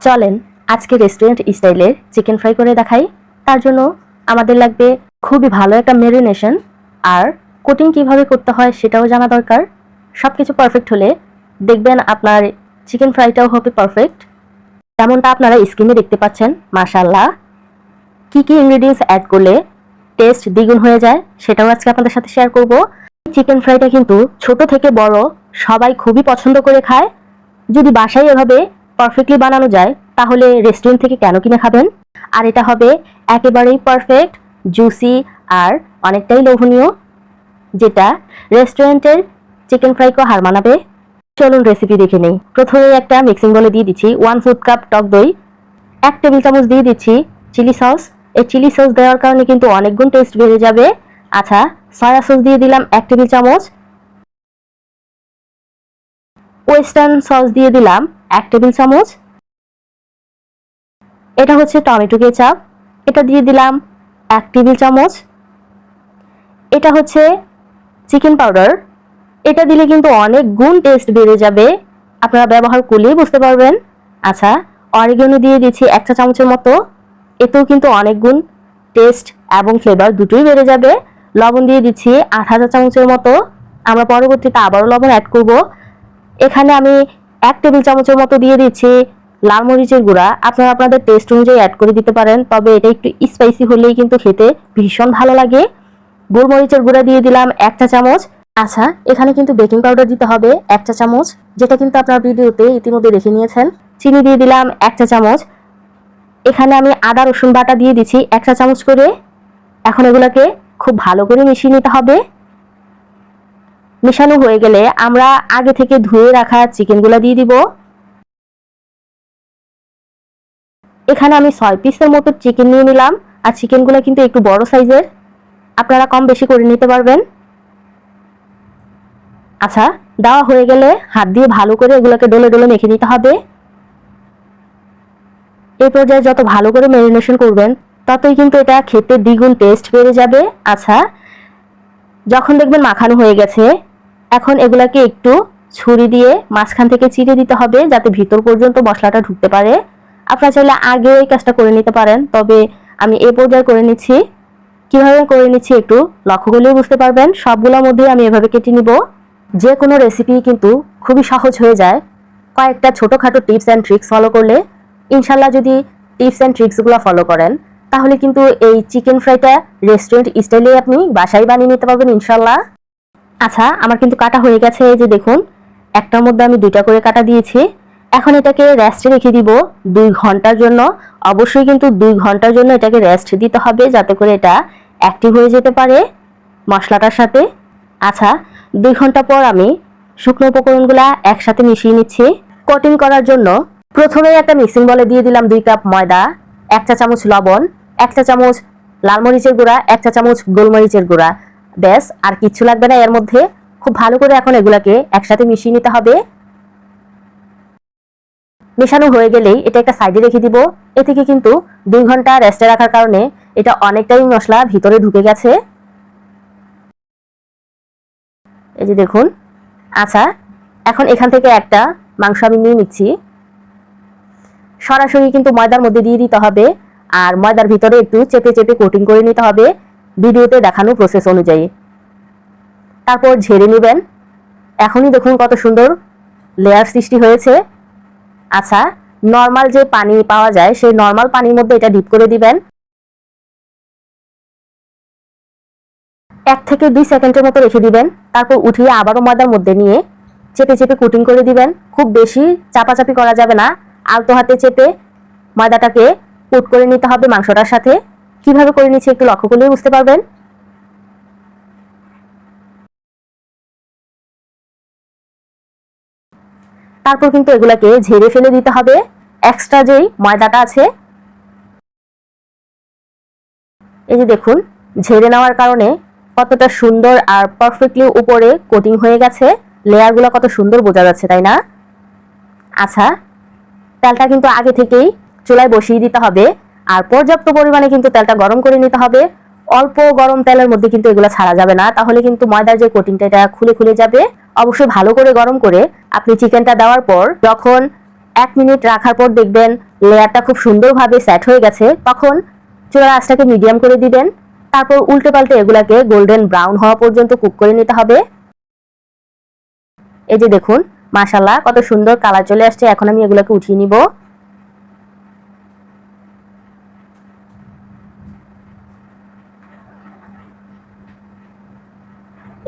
চলেন, আজকে রেস্টুরেন্ট স্টাইলের চিকেন ফ্রাই করে দেখাই। তার জন্য আমাদের লাগবে খুবই ভালো একটা মেরিনেশন আর কোটিং কীভাবে করতে হয় সেটাও জানা দরকার। সব কিছু পারফেক্ট হলে দেখবেন আপনার চিকেন ফ্রাইটাও হবে পারফেক্ট যেমনটা আপনারা স্ক্রিনে দেখতে পাচ্ছেন মাশাল্লাহ কি কি ইনগ্রেডিয়েন্টস অ্যাড করলে টেস্ট দ্বিগুণ হয়ে যায় সেটাও আজকে আপনাদের সাথে শেয়ার করব। চিকেন ফ্রাইটা কিন্তু ছোট থেকে বড় সবাই খুবই পছন্দ করে খায়। যদি বাসায় এভাবে পারফেক্টলি বানানো যায়, তাহলে রেস্টুরেন্ট থেকে কেন কিনে খাবেন? আর এটা হবে একেবারেই পারফেক্ট জুসি আর অনেকটাই লোভনীয়, যেটা রেস্টুরেন্টের চিকেন ফ্রাইকে হার মানাবে। চলুন রেসিপি দেখে নেই। প্রথমে একটা মিক্সিং বলে দিয়ে দিচ্ছি ওয়ান ফুড কাপ টক দই, এক টেবিল চামচ দিয়ে দিচ্ছি চিলি সস এই চিলি সস দেওয়ার কারণে কিন্তু অনেক গুণ টেস্ট বেড়ে যাবে। আচ্ছা সয়া সস দিয়ে দিলাম এক টেবিল চামচ। ওয়েস্টার্ন সস দিয়ে দিলাম এক টেবিল চামচ। এটা হচ্ছে টমেটো কেচাপ। এটা দিয়ে দিলাম এক টেবিল চামচ। এটা হচ্ছে চিকেন পাউডার। এটা দিলে কিন্তু অনেক গুণ টেস্ট বেড়ে যাবে। আপনারা ব্যবহার করলেই বুঝতে পারবেন। আচ্ছা অরিগেনো দিয়ে দিচ্ছি এক চা চামচের মতো। এতেও কিন্তু অনেক গুণ টেস্ট এবং ফ্লেভার দুটোই বেড়ে যাবে। লবণ দিয়ে দিচ্ছি আট হাজার চামচের মতো। আমরা পরবর্তীতে আবারও লবণ অ্যাড করব। এখানে আমি এক টেবিল চামচের মতো দিয়ে দিচ্ছি লাল মরিচের গুঁড়া। আপনারা আপনাদের টেস্ট অনুযায়ী অ্যাড করে দিতে পারেন, তবে এটা একটু স্পাইসি হলেই কিন্তু খেতে ভীষণ ভালো লাগে। গোলমরিচের গুঁড়া দিয়ে দিলাম এক চা চামচ। আচ্ছা এখানে কিন্তু বেকিং পাউডার দিতে হবে এক চা চামচ, যেটা কিন্তু আপনার ভিডিওতে ইতিমধ্যে দেখে নিয়েছেন। চিনি দিয়ে দিলাম এক চা চামচ। এখানে আমি আদা রসুন বাটা দিয়ে দিচ্ছি এক চা চামচ করে। এখন এগুলোকে খুব ভালো করে মিশিয়ে নিতে হবে। মেশানো হয়ে গেলে আমরা আগে থেকে ধুয়ে রাখা চিকেনগুলো দিয়ে দিব। এখানে আমি ছয় পিসের মতো চিকেন নিয়ে নিলাম আর চিকেনগুলো কিন্তু একটু বড় সাইজের। আপনারা কম বেশি করে নিতে পারবেন। আচ্ছা দেওয়া হয়ে গেলে হাত দিয়ে ভালো করে এগুলোকে ডলে ডলে মেখে নিতে হবে। এই পর্যায়ে যত ভালো করে ম্যারিনেশন করবেন, ততই কিন্তু এটা খেতে দ্বিগুণ টেস্ট বেড়ে যাবে। আচ্ছা যখন দেখবেন মাখানো হয়ে গেছে এখন এগুলাকে একটু ছুরি দিয়ে মাঝখান থেকে চিড়ে দিতে হবে যাতে ভিতর পর্যন্ত মশলাটা ঢুকতে পারে। আপনারা চাইলে আগেও এই কাজটা করে নিতে পারেন, তবে আমি এ পর্যায়ে করে নিচ্ছি। কীভাবে করে নিচ্ছি একটু লক্ষ্য করলেও বুঝতে পারবেন। সবগুলোর মধ্যে আমি এভাবে কেটে নিব। যে কোনো রেসিপি কিন্তু খুবই সহজ হয়ে যায়। কয়েকটা ছোটোখাটো টিপস অ্যান্ড ট্রিক্স ফলো করলে ইনশাল্লাহ যদি টিপস অ্যান্ড ট্রিক্সগুলো ফলো করেন, তাহলে কিন্তু এই চিকেন ফ্রাইটা রেস্টুরেন্ট স্টাইলে আপনি বাসায় বানিয়ে নিতে পারবেন ইনশাল্লাহ আচ্ছা আমার কিন্তু কাটা হয়ে গেছে যে দেখুন, একটার মধ্যে আমি দুইটা করে কাটা দিয়েছি। এখন এটাকে রেস্টে রেখে দিব দুই ঘণ্টার জন্য। অবশ্যই কিন্তু দুই ঘণ্টার জন্য এটাকে রেস্ট দিতে হবে যাতে করে এটা অ্যাক্টিভ হয়ে যেতে পারে মশলাটার সাথে। আচ্ছা দুই ঘণ্টা পর আমি শুকনো উপকরণগুলা একসাথে মিশিয়ে নিচ্ছি। কোটিং করার জন্য প্রথমে একটা মিক্সিং বলে দিয়ে দিলাম দুই কাপ ময়দা, এক চা চামচ লবণ, এক চা চামচ লাল মরিচের গুঁড়া, এক চা চামচ গোলমরিচের গুঁড়া। ব্যাস, আর কিচ্ছু লাগবে না এর মধ্যে। খুব ভালো করে এখন এগুলাকে একসাথে মিশিয়ে নিতে হবে। মেশানো হয়ে গেলেই এটা একটা সাইডে রেখে দিব। এ থেকে কিন্তু দুই ঘণ্টা রেস্টে রাখার কারণে এটা অনেকটাই মশলা ভিতরে ঢুকে গেছে। এই যে দেখুন। আচ্ছা এখন এখান থেকে একটা মাংস আমি নিয়ে নিচ্ছি। সরাসরি কিন্তু ময়দার মধ্যে দিয়ে দিতে হবে। আর ময়দার ভিতরে একটু চেপে চেপে কোটিং করে নিতে হবে। ভিডিওতে দেখানো প্রসেস অনুযায়ী। তারপর ঝেড়ে নেবেন। এখনই দেখুন কত সুন্দর লেয়ার সৃষ্টি হয়েছে। আচ্ছা নর্মাল যে পানি পাওয়া যায়, সেই নর্মাল পানির মধ্যে এটা ডিপ করে দিবেন। এক থেকে দুই সেকেন্ডের মতো রেখে দিবেন। তারপর উঠিয়ে আবারও ময়দার মধ্যে নিয়ে চেপে চেপে কুটিং করে দিবেন। খুব বেশি চাপাচাপি করা যাবে না। আলতো হাতে চেপে ময়দাটাকে কুট করে নিতে হবে মাংসটার সাথে। কীভাবে করে নিচ্ছি একটু লক্ষ্য করলেই বুঝতে পারবেন। তারপর কিন্তু এগুলাকে ঝেড়ে ফেলে দিতে হবে। এক্সট্রা যেই ময়দাটা আছে, এই যে দেখুন, ঝেড়ে নেওয়ার কারণে কতটা সুন্দর আর পারফেক্টলি উপরে কোটিং হয়ে গেছে। লেয়ারগুলো কত সুন্দর বোঝা যাচ্ছে, তাই না? আচ্ছা তেলটা কিন্তু আগে থেকেই চুলায় বসিয়ে দিতে হবে। আর পর্যাপ্ত পরিমাণে কিন্তু তেলটা গরম করে নিতে হবে। অল্প গরম তেলের মধ্যে কিন্তু এগুলো ছাড়া যাবে না। তাহলে কিন্তু ময়দার যে কোটিংটা এটা খুলে খুলে যাবে। অবশ্যই ভালো করে গরম করে আপনি চিকেনটা দেওয়ার পর যখন এক মিনিট রাখার পর দেখবেন লেয়ারটা খুব সুন্দরভাবে সেট হয়ে গেছে, তখন চুলার আঁচটাকে মিডিয়াম করে দিবেন। তারপর উল্টে পাল্টে এগুলাকে গোল্ডেন ব্রাউন হওয়া পর্যন্ত কুক করে নিতে হবে। এই যে দেখুন মাশাল্লাহ কত সুন্দর কালার চলে আসছে। এখন আমি এগুলোকে উঠিয়ে নিব।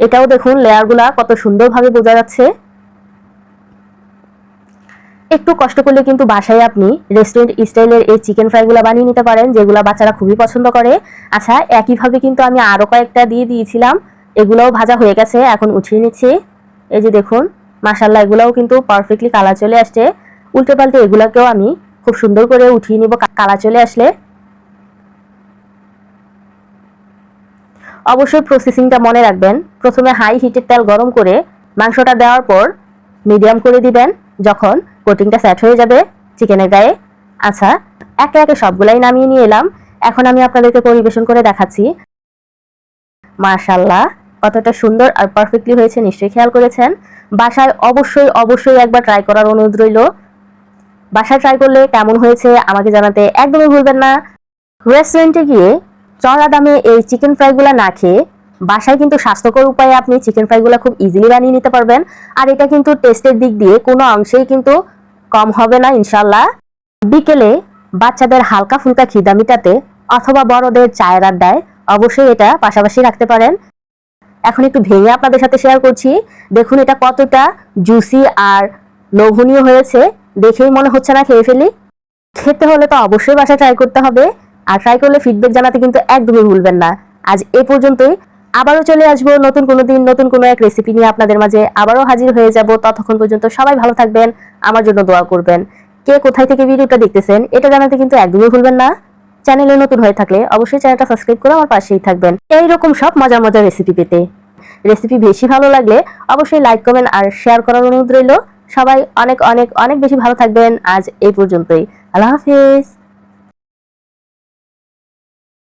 এটাও দেখুন, লেয়ারগুলা কত সুন্দরভাবে বোঝা যাচ্ছে। একটু কষ্ট করলে কিন্তু বাসায় আপনি রেস্টুরেন্ট স্টাইলের এই চিকেন ফ্রাইগুলো বানিয়ে নিতে পারেন, যেগুলো বাচ্চারা খুবই পছন্দ করে। আচ্ছা একইভাবে কিন্তু আমি আরও কয়েকটা দিয়ে দিয়েছিলাম, এগুলোও ভাজা হয়ে গেছে, এখন উঠিয়ে নিচ্ছি। এই যে দেখুন মাসাল্লাহ এগুলোও কিন্তু পারফেক্টলি কালার চলে আসছে। উল্টে পাল্টে এগুলোকেও আমি খুব সুন্দর করে উঠিয়ে নিব কালার চলে আসলে। অবশ্যই প্রসেসিংটা মনে রাখবেন। প্রথমে হাই হিটের তেল গরম করে মাংসটা দেওয়ার পর মিডিয়াম করে দিবেন, যখন কোটিংটা সেট হয়ে যাবে চিকেনের গায়ে। আচ্ছা একে একে সবগুলাই নামিয়ে নিয়ে এলাম। এখন আমি আপনাদেরকে পরিবেশন করে দেখাচ্ছি। মার্শাল্লাহ কতটা সুন্দর আর পারফেক্টলি হয়েছে, নিশ্চয়ই খেয়াল করেছেন। বাসায় অবশ্যই অবশ্যই একবার ট্রাই করার অনুরোধ রইল। বাসায় ট্রাই করলে কেমন হয়েছে আমাকে জানাতে একদমই ভুলবেন না। রেস্টুরেন্টে গিয়ে চড়া দামে এই চিকেন ফ্রাইগুলো না খেয়ে বাসায় কিন্তু স্বাস্থ্যকর উপায়ে আপনি চিকেন ফ্রাইগুলো খুব ইজিলি বানিয়ে নিতে পারবেন। আর এটা কিন্তু টেস্টের দিক দিয়ে কোনো অংশেই কিন্তু কম হবে না ইনশাল্লাহ বিকেলে বাচ্চাদের হালকা ফুলকা খিদা মিটাতে অথবা বড়দের চায়ের আড্ডায় অবশ্যই এটা পাশাপাশি রাখতে পারেন। এখন একটু ভেঙে আপনাদের সাথে শেয়ার করছি। দেখুন এটা কতটা জুসি আর লোভনীয় হয়েছে। দেখেই মনে হচ্ছে না খেয়ে ফেলি। খেতে হলে তো অবশ্যই বাসা ট্রাই করতে হবে। আর ট্রাই করলে ফিডব্যাক জানাতে কিন্তু একদমই ভুলবেন না। আজ এ পর্যন্তই। আবারও চলে আসব নতুন কোনো দিন, নতুন কোনো এক রেসিপি নিয়ে আপনাদের মাঝে। আবারও হাজির হয়ে যাব ততক্ষণ পর্যন্ত সবাই ভালো থাকবেন, আমার জন্য দোয়া করবেন। কে কোথায় থেকে ভিডিওটা দেখতেছেন, এটা জানাতে কিন্তু একদমই ভুলবেন না। চ্যানেলে নতুন হয়ে থাকলে অবশ্যই চ্যানেলটা সাবস্ক্রাইব করে আমার পাশেই থাকবেন। এইরকম সব মজার মজার রেসিপি পেতে। রেসিপি বেশি ভালো লাগলে অবশ্যই লাইক কমেন্ট আর শেয়ার করার অনুরোধ রইল। সবাই অনেক অনেক অনেক বেশি ভালো থাকবেন। আজ এই পর্যন্তই। আল্লাহ হাফিজ।